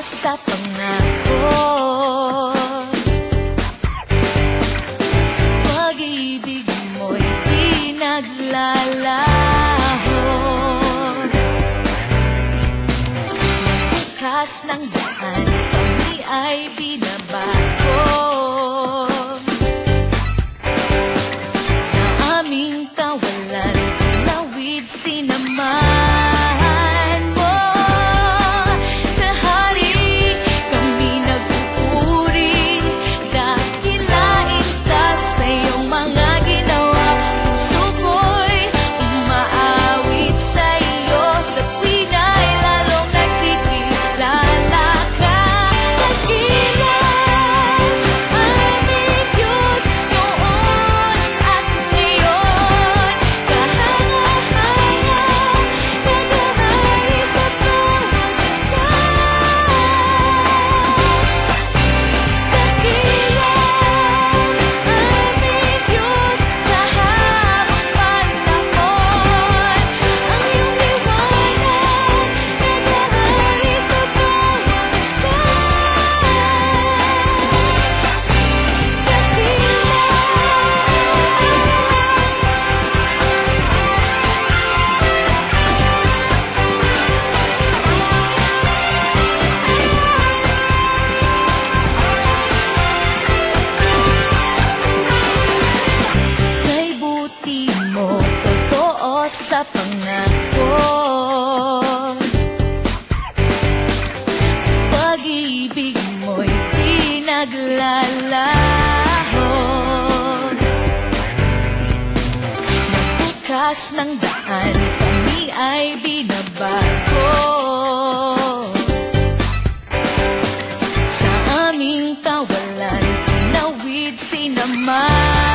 sa pangako Pag-ibig mo'y di naglalaho. Bukas ng daan, kami ay binabago likas ng daan, kami ay binabago. Sa aming kawalan, nawid sinamay.